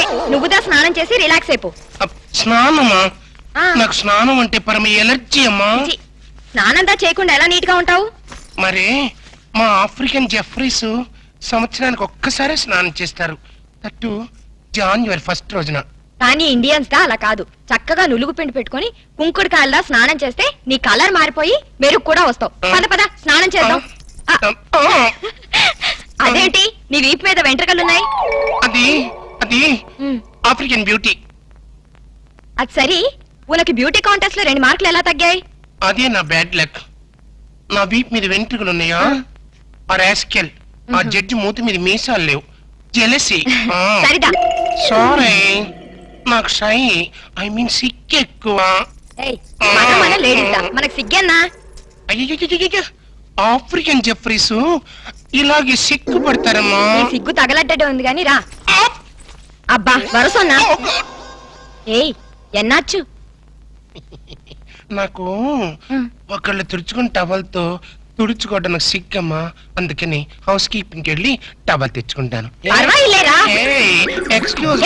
సరే నువ్వుదా స్నానం చేసి రిలాక్స్ అయిపో. స్నానమా? ఆ. నాకు స్నానం అంటే పరమ ఎలర్జీ అమ్మా. ఛీ, స్నానంతా చేయకుండా ఎలా నీట్గా ఉంటావు? మరి మా ఆఫ్రికన్ జెఫ్రీస్ సంవత్సరానికి ఒక్కసారే స్నానం చేస్తారు. తట్టు జాన్యువరి ఫస్ట్ రోజున. కానీ ఇండియన్స్ దా అలా కాదు. చక్కగా నులుగు పిండి పెట్టుకొని కుంకుడు కాయలదా స్నానం చేస్తే నీ కలర్ మారిపోయి మెరుగు కూడా వస్తావు. పద పద స్నానం చేద్దాం. ఆ, ఆ, అదేంటి? నీ వీపు మీద వెంట్రుకలున్నాయి. అది అది ఆఫ్రికన్ బ్యూటీ. అది సరి. ఉనకి బ్యూటీ కాంటెస్ట్లో రెండు మార్కులు ఎలా తగ్గాయి? అదే నా బ్యాడ్ లక్. నా వీప్ మీద వెంట్రుకలు ఉన్నాయా? ఆ రాస్కెల్ ఆ జడ్జి మూతి మీద మీసాలు లేవు. జెలసి సరిదా. సారీ నాకు షై. ఐ మీన్ సిక్ ఎక్కువ. మనకు సిగ్గన్నా అయ్యయ్యయ్యయ్యయ్య. ఆఫ్రికన్ జెఫ్రీస్ ఇలాగే సిక్కు పడతారమ్మా సిగ్గు తగలడ్డటే ఉంది గాని రా! అబ్బా వరసన్నా! ఏయ్ ఎన్నాచ్చు? నాకు ఒకళ్ళు తుడుచుకుని టవల్తో తుడుచుకోవడం నాకు సిక్కమ్మా అందుకని హౌస్ కీపింగ్కి వెళ్ళి టవల్ తెచ్చుకుంటాను ఎక్స్క్యూజ్